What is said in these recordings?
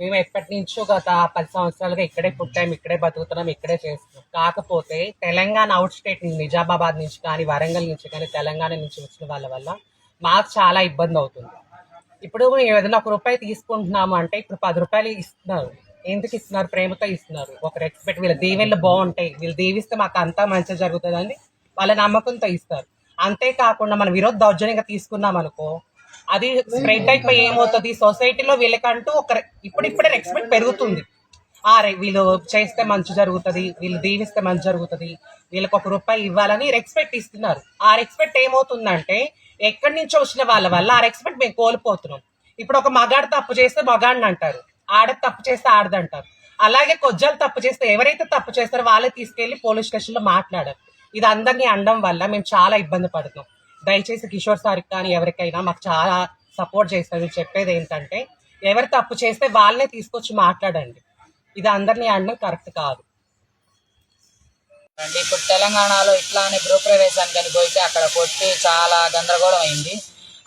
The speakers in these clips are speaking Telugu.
మేము ఎప్పటి నుంచో గత పది సంవత్సరాలుగా ఇక్కడే పుట్టాం ఇక్కడే బతుకుతున్నాం ఇక్కడే చేస్తున్నాం. కాకపోతే తెలంగాణ అవుట్ స్టేట్ నిజామాబాద్ నుంచి కానీ వరంగల్ నుంచి కానీ తెలంగాణ నుంచి వచ్చిన వాళ్ళ వల్ల మాకు చాలా ఇబ్బంది అవుతుంది. ఇప్పుడు మేము ఏదైనా ఒక రూపాయి తీసుకుంటున్నాము అంటే ఇప్పుడు పది రూపాయలు ఇస్తున్నారు. ఎందుకు ఇస్తున్నారు? ప్రేమతో ఇస్తున్నారు. ఒక రెస్పెక్ట్ వీళ్ళ దీవెళ్ళు బాగుంటాయి. వీళ్ళు దీవిస్తే మాకు అంతా మంచి జరుగుతుందని వాళ్ళ నమ్మకంతో ఇస్తారు. అంతేకాకుండా మనం విరోధ దౌర్జన్యంగా తీసుకున్నాం అనుకో అది స్ప్రెడ్ అయిపోయి ఏమవుతుంది? సొసైటీలో వీళ్ళకంటూ ఒక ఇప్పుడిప్పుడే రెస్పెక్ట్ పెరుగుతుంది. ఆ వీళ్ళు చేస్తే మంచి జరుగుతుంది వీళ్ళు దీవిస్తే మంచి జరుగుతుంది వీళ్ళకి ఒక రూపాయి ఇవ్వాలని రెస్పెక్ట్ ఇస్తున్నారు. ఆ రెస్పెక్ట్ ఏమవుతుందంటే ఎక్కడి నుంచో వచ్చిన వాళ్ళ వల్ల ఆ రెస్పెక్ట్ మేము కోల్పోతున్నాం. ఇప్పుడు ఒక మగాడు తప్పు చేస్తే మగాడిని అంటారు. ఆడ తప్పు చేస్తే ఆడదంటారు. అలాగే కొజ్జలు తప్పు చేస్తే ఎవరైతే తప్పు చేస్తారో వాళ్ళే తీసుకెళ్ళి పోలీస్ స్టేషన్లో మాట్లాడారు. ఇది అందరినీ అనడం వల్ల మేము చాలా ఇబ్బంది పడుతున్నాం. దయచేసి కిషోర్ సార్కి కానీ ఎవరికైనా మాకు చాలా సపోర్ట్ చేస్తారు. చెప్పేది ఏంటంటే ఎవరు తప్పు చేస్తే వాళ్ళనే తీసుకొచ్చి మాట్లాడండి. ఇది అందరినీ అనడం కరెక్ట్ కాదు. అండి ఇప్పుడు తెలంగాణలో ఇట్లానే గృహప్రవేశానికి అని పోతే అక్కడ కొట్టి చాలా గందరగోళం అయింది.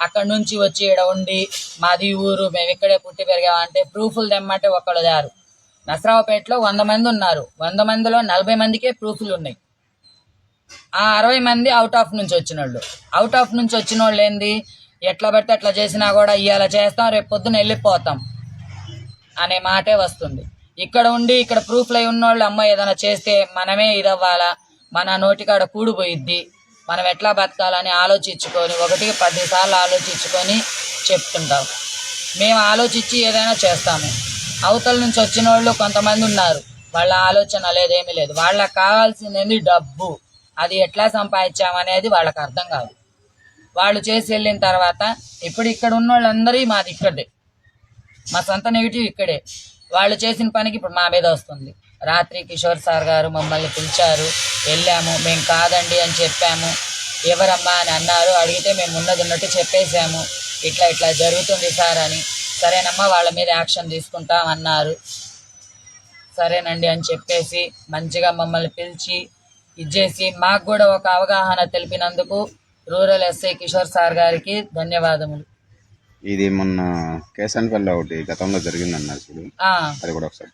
అక్కడ నుంచి వచ్చి ఇక్కడ ఉండి మాది ఊరు మేము ఇక్కడే పుట్టి పెరిగామంటే ప్రూఫ్లు తెమ్మంటే ఒకళ్ళు దారు నసరావుపేటలో వంద మంది ఉన్నారు. వంద మందిలో నలభై మందికే ప్రూఫ్లు ఉన్నాయి. ఆ అరవై మంది అవుట్ ఆఫ్ నుంచి వచ్చిన వాళ్ళు అవుట్ ఆఫ్ నుంచి వచ్చిన వాళ్ళు ఏంది? ఎట్లా పడితే అట్లా చేసినా కూడా ఇవాళ చేస్తాం రేపు పొద్దున వెళ్ళిపోతాం అనే మాటే వస్తుంది. ఇక్కడ ఉండి ఇక్కడ ప్రూఫ్లు అయి ఉన్నోళ్ళు అమ్మ ఏదైనా చేస్తే మనమే ఇదవ్వాలా? మన నోటికాడ కూడిపోయిద్ది మనం ఎట్లా బతకాలని ఆలోచించుకొని ఒకటికి పదిసార్లు ఆలోచించుకొని చెప్తుంటాం. మేము ఆలోచించి ఏదైనా చేస్తాము. అవతల నుంచి వచ్చిన వాళ్ళు కొంతమంది ఉన్నారు. వాళ్ళ ఆలోచన లేదేమీ లేదు. వాళ్ళకి కావాల్సింది డబ్బు. అది ఎట్లా సంపాదించామనేది వాళ్ళకి అర్థం కాదు. వాళ్ళు చేసి వెళ్ళిన తర్వాత ఇప్పుడు ఇక్కడ ఉన్న వాళ్ళందరి మాది ఇక్కడే. మా సొంత నెగిటివ్ ఇక్కడే. వాళ్ళు చేసిన పనికి ఇప్పుడు మా మీద వస్తుంది. రాత్రి కిషోర్ సార్ గారు మమ్మల్ని పిలిచారు. వెళ్ళాము. మేము కాదండి అని చెప్పాము. ఎవరమ్మా అని అన్నారు. అడిగితే మేము ఉన్నది ఉన్నట్టు చెప్పేశాము. ఇట్లా ఇట్లా జరుగుతుంది సార్ అని. సరేనమ్మా వాళ్ళ మీద యాక్షన్ తీసుకుంటాం అన్నారు. సరేనండి అని చెప్పేసి మంచిగా మమ్మల్ని పిలిచి ఇచ్చేసి మాకు కూడా ఒక అవగాహన తెలిపినందుకు రూరల్ ఎస్ఐ కిషోర్ సార్ గారికి ధన్యవాదములు. ఇది మొన్న కేసన్పల్లి ఒకటి గతంలో జరిగిందన్నారు చూడు అది కూడా ఒకసారి.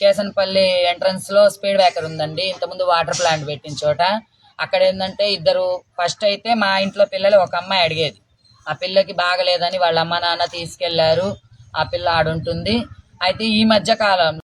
కేసన్పల్లి ఎంట్రన్స్లో స్పీడ్ బ్రేకర్ ఉందండి. ఇంతకుముందు వాటర్ ప్లాంట్ పెట్టిన చోట. అక్కడ ఏంటంటే ఇద్దరు ఫస్ట్ అయితే మా ఇంట్లో పిల్లలు ఒక అమ్మాయి అడిగేది. ఆ పిల్లకి బాగలేదని వాళ్ళ అమ్మ నాన్న తీసుకెళ్ళారు. ఆ పిల్ల ఆడుంటుంది. అయితే ఈ మధ్య కాలం